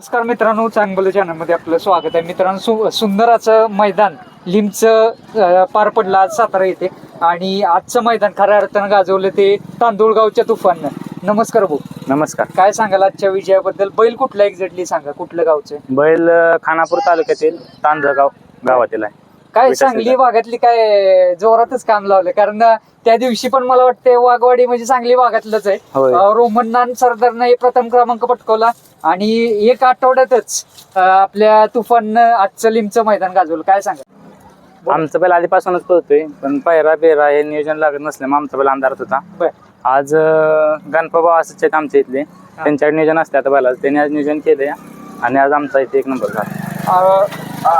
नमस्कार मित्रांनो चांगलं चॅनलमध्ये आपलं स्वागत आहे. मित्रांनो सु सुंदर असं मैदान लिमचं पार पडलं आज सातारा येथे. आणि आजचं मैदान खऱ्या अर्थानं गाजवलं ते तांदूळगावच्या तुफाननं. नमस्कार भाऊ. नमस्कार. काय सांगाल आजच्या विजयाबद्दल? बैल कुठला एक्झॅक्टली सांगा कुठलं गावचं? बैल खानापूर तालुक्यातील तांजगाव गावातील आहे. काय विकास सांगली. भागातली काय जोरातच काम लावलं? कारण त्या दिवशी पण मला वाटतं वाघवाडी म्हणजे सांगली भागातलंच आहे. होय. अं, रोमन नान सरदारनं हे प्रथम क्रमांक पटकवला आणि एक आठवड्यातच अं, आपल्या तुफाननं आजचं लिमचं मैदान गाजवलं. काय सांगा आमचा बैल आधीपासूनच पळतोय पण पैरा बेरा हे नियोजन लागत नसल्यामुळे आमचा बैल अंधारात होता. बर. आज गणपबा असंच आहेत आमच्या इथले. त्यांच्याकडे नियोजन असते आता बैलाचं. त्यांनी आज नियोजन केलंय आणि आज आमचा इथे एक नंबर झाला. अं,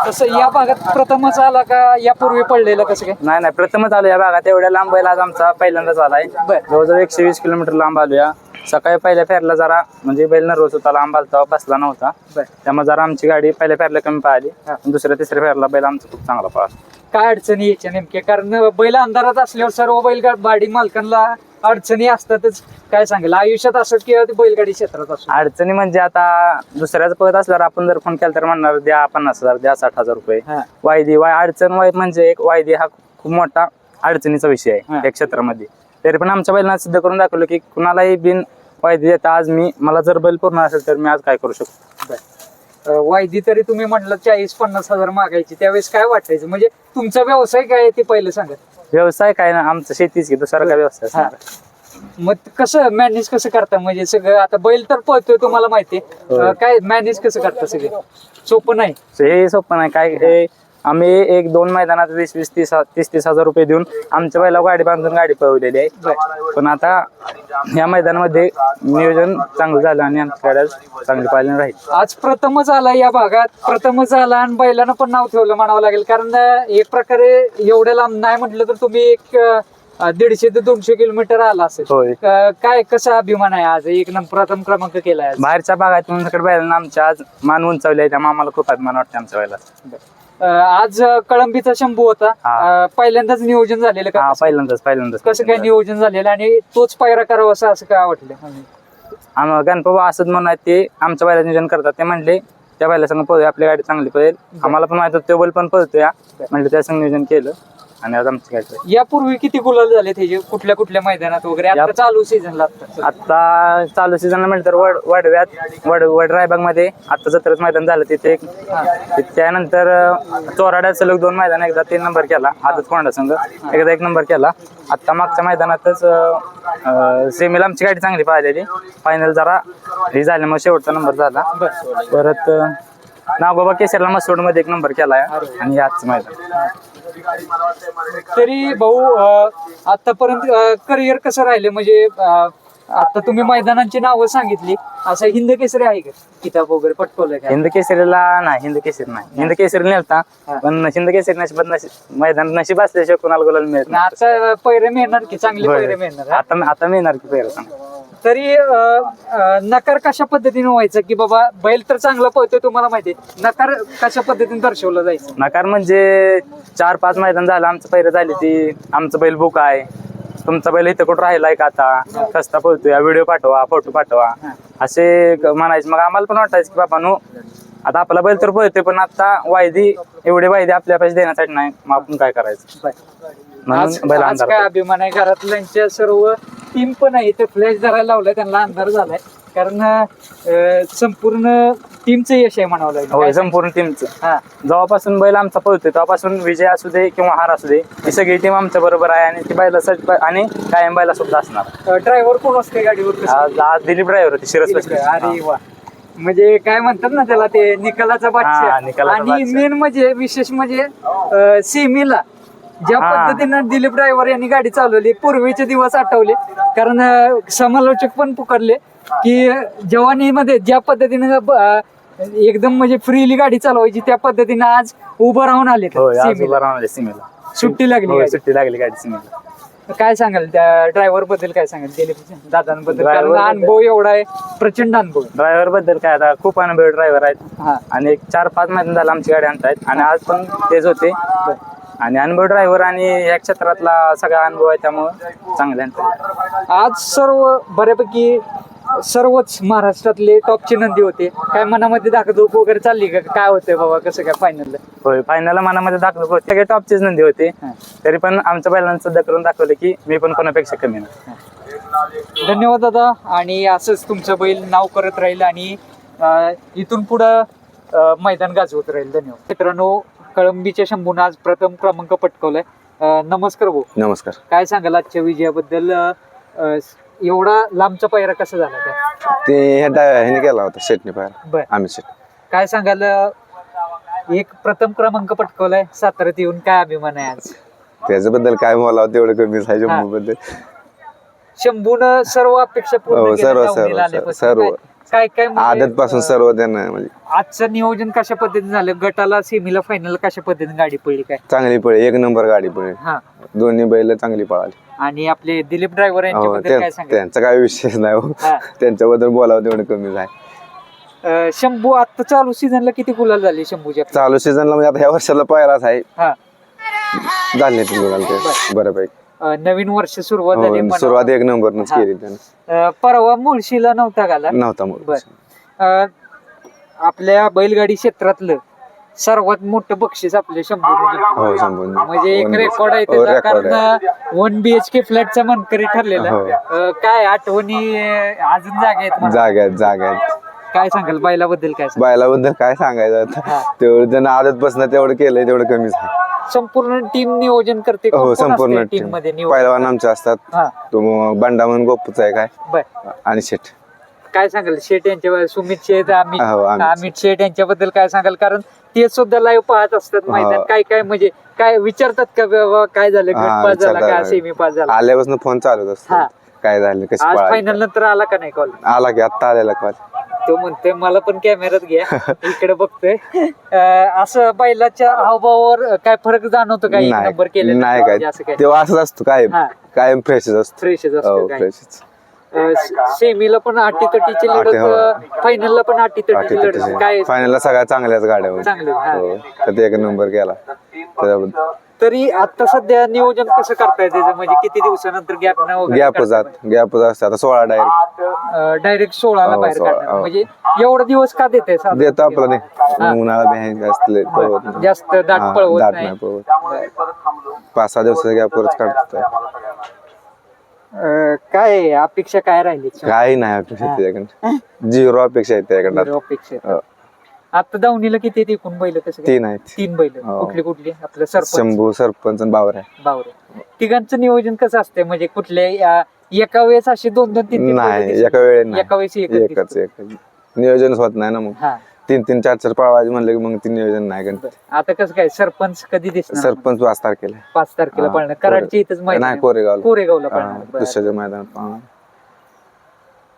तसं या भागात प्रथमच आला का यापूर्वी पडलेलं कसं काय? नाही नाही प्रथमच आलो या भागात. एवढ्या लांब बैल आज आमचा पहिल्यांदाच आलाय. बर. जवळजवळ एकशे वीस किलोमीटर लांब आलो या सकाळी पहिल्या फेरला जरा म्हणजे बैल नर्वस होता लांब आलता बसला नव्हता. बर. त्यामुळे जरा आमची गाडी पहिल्या फेरला कमी पाहिली. हा. दुसऱ्या तिसऱ्या फेरला बैल आमचा खूप चांगला पळाला. काय अडचणी यायच्या नेमक्या? कारण बैल अंधारात असल्यावर सर्व बैलगाडी बाडी मालकांना अडचणी असतातच. काय सांगेल? आयुष्यात असं किंवा ते बैलगाडी क्षेत्रात असो अडचणी म्हणजे आता दुसऱ्याच पळत असल्यावर आपण जर फोन केला तर म्हणणार द्या पन्नास हजार द्या साठ हजार रुपये. हा. वायदी वाय अडचण वाय म्हणजे एक वायदी हा खूप मोठा अडचणीचा विषय हा. आहे या क्षेत्रामध्ये. तरी पण आमच्या बैलांना सिद्ध करून दाखवलं की कुणालाही बिन वायदी देता आज मी मला जर बैल पूर्ण असेल तर मी आज काय करू शकतो? अं, वायदी तरी तुम्ही म्हटलं चाळीस पन्नास हजार मागायची. त्यावेळेस काय वाटायचं? म्हणजे तुमचा व्यवसाय काय आहे ते पहिलं सांगा. व्यवसाय काय ना आमचं शेतीच की दुसरा काय व्यवसाय हा. असणार. मग कसं मॅनेज कसं करता म्हणजे सगळं आता बैल तर पळतोय तुम्हाला माहितीये होय. अं, काय मॅनेज कसं करता सगळं सोपं नाही हे सोपं नाही काय हे आम्ही एक दोन मैदानात वीस वीस तीस तीस तीस हजार रुपये देऊन आमच्या बैला गाडी बांधून गाडी पळवलेली आहे. पण आता या मैदानामध्ये नियोजन चांगलं झालं आणि आमच्या गाड्या चांगली पाहिली राहील. आज प्रथमच आला या भागात प्रथमच आला आणि बैलानं पण नाव ठेवलं म्हणावं लागेल. कारण एक प्रकारे एवढ्या लांब नाही म्हटलं तर तुम्ही एक दीडशे ते दोनशे किलोमीटर आला असेल. काय कसा अभिमान आहे आज? एक प्रथम क्रमांक केलाय बाहेरच्या भागातून आमच्या आज मान उंचावले त्यामुळे आम्हाला खूप अभिमान वाटते आमच्या अं, आज कळंबीचा शंभू होता. हा. अं, पहिल्यांदाच नियोजन झालेलं हा का पहिल्यांदाच पहिल्यांदाच कसं काय नियोजन झालेलं आणि तोच पायरा करावा असं असं काय वाटलं? आम्हाला गणपती असंच म्हणून आहे ते आमच्या बैला नियोजन करतात. ते म्हणले त्या बैला संग पळूया आपली गाडी चांगली पळेल. आम्हाला पण माहीत होतं तो बैल पण पळतो या म्हणले त्या संग नियोजन केलं. आणि आज आमची पळली. यापूर्वी किती गुलाल झाले त्याचे कुठल्या कुठल्या मैदानात वगैरे? आता या- चालू सीझनला आता. आता चालू सीझन म्हणलं तर वड वडव्यात वड वड रायबागमध्ये आता जत्रच मैदान झालं. तिथे एक त्यानंतर अं, चोराड्यात सलग दोन मैदान एकदा तीन नंबर केला. आजच कोंडा संघ एकदा एक नंबर केला. आता मागच्या मैदानातच सेमीला आमची गाडी चांगली पाहिलेली फायनल जरा हे झाल्यामुळे शेवटचा नंबर झाला. परत नागोबा केसरला मसोडमध्ये एक नंबर केला. आणि आजचं मैदान. तरी भाऊ आतापर्यंत करिअर कसं राहिले? म्हणजे आता तुम्ही मैदानांची नावं सांगितली. असं हिंद केसरी आहे का? किताब वगैरे पटकवलंय का? हिंद केसरीला नाही हिंद केसरी नाही. हिंद केसरी नेलता पण हिंद केसरी नशिबात नशीब मैदान नशीब असल्याशिवाय कोणाला गुलाल मिळत नाही. आता पैरे मिळणार की? चांगले पैरे. मिळणार हा? आता आता मिळणार की पहिलं सांग तरी अं, अं, नकार कशा पद्धतीने व्हायचं? की बाबा बैल तर चांगला पळतोय तुम्हाला माहिती नकार कशा पद्धतीने दर्शवलं जायचं? नकार म्हणजे चार पाच मैदान झालं आमचं पहिलं झाली ती आमचं बैल बुक आहे. तुमचा बैल इथं कुठं राहिलाय का आता? कस्ता पळतोय? व्हिडिओ पाठवा फोटो पाठवा. असे क- म्हणायचे. मग आम्हाला पण वाटायचं की बाबा नो आता आपला बैल तर पळतोय पण आता वायदी एवढे वायदे आपल्या पैसे देण्यासाठी नाही. मग आपण काय करायचं? आज बैल आज अंधारात काय अभिमान आहे? घरातल्यांच्या सर्व टीम पण आहे. ते फ्लॅश धरायला लावलाय त्यांना अंधार झालाय. कारण अं, संपूर्ण टीमचं यश आहे म्हणावं लागेल. होय संपूर्ण टीमचं हा. जेव्हापासून बैल आमचा पळतोय तेव्हापासून विजय असू दे किंवा हार असू दे ही सगळी टीम आमच्या बरोबर आहे आणि ती बैला सज आणि कायम बैला सुद्धा असणार ड्रायव्हर कोण असते गाडीवर कसं? आज आज दिलीप ड्रायव्हर होते शिरस अरे वा. म्हणजे काय म्हणतात ना त्याला ते निकालाचा बादशाह. निकालाचा आणि बादशाह. मेन म्हणजे विशेष म्हणजे अं, सेमीला. ज्या हा. पद्धतीनं दिलीप ड्रायव्हर यांनी गाडी चालवली पूर्वीचे दिवस आठवले. कारण अं, समालोचक पण पुकारले की जवानीमध्ये ज्या पद्धतीनं अं, एकदम म्हणजे फ्रीली गाडी चालवायची त्या पद्धतीनं आज उभं राहून आले ते होय आज सेमीला. उभा राहणार सीमेला. सुट्टी लागली होय, गाडी. सुट्टी लागली गाडी सीमेला. काय सांगाल त्या ड्रायव्हरबद्दल काय सांगाल? दिलीप दादांबद्दल कारण बद्दल- अनुभव एवढा आहे प्रचंड अनुभव आहे. ड्रायव्हरबद्दल काय आता खूप अनुभवी ड्रायव्हर आहेत. हा. आणि एक चार पाच महिने झालं आमची गाडी आणतायत. आणि आज पण तेच होते. आणि अनुभव ड्रायव्हर आणि या क्षेत्रातला सगळा अनुभव आहे त्यामुळं चांगले आणतात आज सर्व बऱ्यापैकी सर्वच महाराष्ट्रातले टॉपचे नंदी होते. काय मनामध्ये दाखवूक वगैरे चालली का? काय होतंय बाबा? कसं काय फायनल होय फायनल मनामध्ये दाखवलं होते. सगळे टॉपचेच नंदी होते. तरी पण आमच्या बैलांना सुद्धा करून दाखवलं की मी पण कोणापेक्षा कमी नाही. धन्यवाद दादा. आणि असंच तुमचं बैल नाव करत राहील आणि अं, इथून पुढं अं, मैदान गाजवत राहील. धन्यवाद. मित्रांनो कळंबीच्या शंभून आज प्रथम क्रमांक पटकवलाय. अं, नमस्कार भाऊ. नमस्कार. काय सांगाल आजच्या विजयाबद्दल? अं, एवढा लांबचा पायरा कसा झाला काय ते ह्या डाव्या ह्याने केला होता शेटने पाहिला बर. आम्ही शेट काय सांगाल अं, एक प्रथम क्रमांक पटकवलाय साताऱ्यात येऊन काय अभिमान आहे आज? त्याच्याबद्दल काय बोलावं तेवढं कमीच आहे हा. जम्मू बद्दल शंभून सर्व अपेक्षा पूर्ण हो, केल्या सर्व, सर्व, आल्यापासून. सर्व. काय- काय काय आदत पासून सर्व त्यांना म्हणजे आजचं नियोजन कशा पद्धतीने झालं? गटाला सेमीला फायनल कशा पद्धतीने गाडी पडली काय? चांगली पळी एक नंबर गाडी पळी हा. दोन्ही बैल चांगली पळाली. आणि आपले दिलीप ड्रायव्हर हो यांच्याबद्दल त्या- काय सांगा त्यांचा काय विषय नाही हो. त्यांच्याबद्दल बोलावं तेवढं कमीच आहे शंभू आता चालू सीझनला किती गुलाल झाले शंभूच्या चालू सीझनला म्हणजे आता ह्या वर्षाला पायराच आहे. झाले ते बघाल ते. बऱ्यापैकी. अं, नवीन वर्ष सुरुवात झाली हो म्हणावं. सुरुवात एक नंबरनच हा. केली त्यानं. अं, परवा मुळशीला नव्हता घाला. नव्हता मग बर. अं, आपल्या बैलगाडी क्षेत्रातलं सर्वात मोठं बक्षीस आपल्या शंभू हो संपूर्ण म्हणजे. एक रेकॉर्ड आहे हो, त्याचा आहे. कारण वन बीएचके फ्लॅटचा मनकरी ठरलेला. हो. अं, काय आठवणी अं, अजून जागा आहेत. जागा आहेत जागा आहेत. काय सांगाल बैलाबद्दल काय सांगाल? बायलाबद्दल काय सांगायचं आता. तेवढं त्यानं आदत बसणं तेवढं केलंय तेवढं कमीच आहे. संपूर्ण टीम नियोजन करते हो संपूर्ण टीममध्ये नियोजन पहिलवान आमचे असतात. हा. तो मग बंडा म्हणून गोपूचा आहे काय? बर. आणि शेठ. काय सांगाल? शेठ यांच्या सुमित शेठ अमित हो, अमित. अमित शेठ यांच्याबद्दल काय सांगाल? कारण ते सुद्धा लाईव्ह पाहत असतात मैदान. हो. काय काय म्हणजे काय विचारतात का बाबा काय झालं? हा, गट पास झाला विचारतात. का? सेमी पास झाला. आल्यापासून फोन चालूच हा. असतो काय झालं? आज पळाली फायनल नंतर आला का नाही कॉल आला की आत्ता आलेला कॉल तो म्हणतोय मला पण कॅमेऱ्यात घ्या. इकडे बघतोय. अं, असं बैलाच्या हावभावावर काय फरक जाणवतो का? एक नंबर नाही केले नाही काय. असं काय तेव्हा असंच असतो कायम. हा. कायम फ्रेशच असतो. फ्रेशच हो असतं काय फ्रेशच सेमीला पण अटी तटीची हो. लढत फायनलला पण अटी तटीची लढत काय? फायनलला सगळ्या चांगल्याच गाड्या होत्या. चांगलं हा. हो. एक नंबर केला. त्याच्याबद्दल तरी आता सध्या नियोजन कसं करताय त्याचं? म्हणजे किती दिवसानंतर गॅप न गॅप जात गॅप असते. आता सोळा डायरेक्ट डायरेक्ट सोळाला हो, बाहेर सोळा, काढणार. हो. म्हणजे एवढा दिवस का देते देतो आपलं नाही. उन्हाळा असले. जास्त दाट हा, पळवत दाट नाही. पाच सहा दिवसाच्या गॅपवरच काढतो. अं, काय? अपेक्षा काय राहिली? काही नाही अपेक्षा त्याच्याकडे झिरो अपेक्षा आहे त्याच्याकडे. अपेक्षा हो. आता दावणीला किती आहेत एकूण बैल कसं काय? तीन आहेत. तीन बैल. हो. कुठली कुठली? आपलं सरपंच. शंभू सरपंच आणि बावर. आहे बावरे. तिघांचं नियोजन कसं असतंय? म्हणजे कुठल्या या- एका वेळेस असे दोन दोन तीन तीन बैलं नाही दिसतात? एका वेळे एका वेळेस एकच दिसतो. एकच. नियोजन होत नाही ना मग. हा. तीन तीन चार चार पळवायचे म्हणलं की मग तीन नियोजन नाही गणपती. आता कसं काय सरपंच कधी दिसणार सरपंच पाच तारखेला. पाच तारखेला हा, पळणार कराडच्या इथंच मैदान नाही. कोरेगावला कोरेगावला हा, पळणार बरं. दुसऱ्याच्या मैदानात.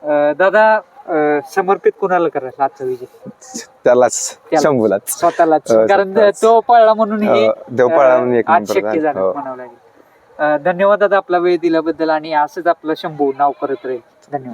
अं, दादा अं, समर्पित कुणाला करायचं आजचा विजय त्यालाच त्याला. शंभूलाच स्वतःलाच हो, कारण. तो पळला म्हणून हे तो म्हणून एक अं, आज नंबर शक्य झाला. झालं हो. म्हणावं लागेल अं, धन्यवाद दादा आपला वेळ दिल्याबद्दल आणि असंच आपलं शंभू नाव करत राहील धन्यवाद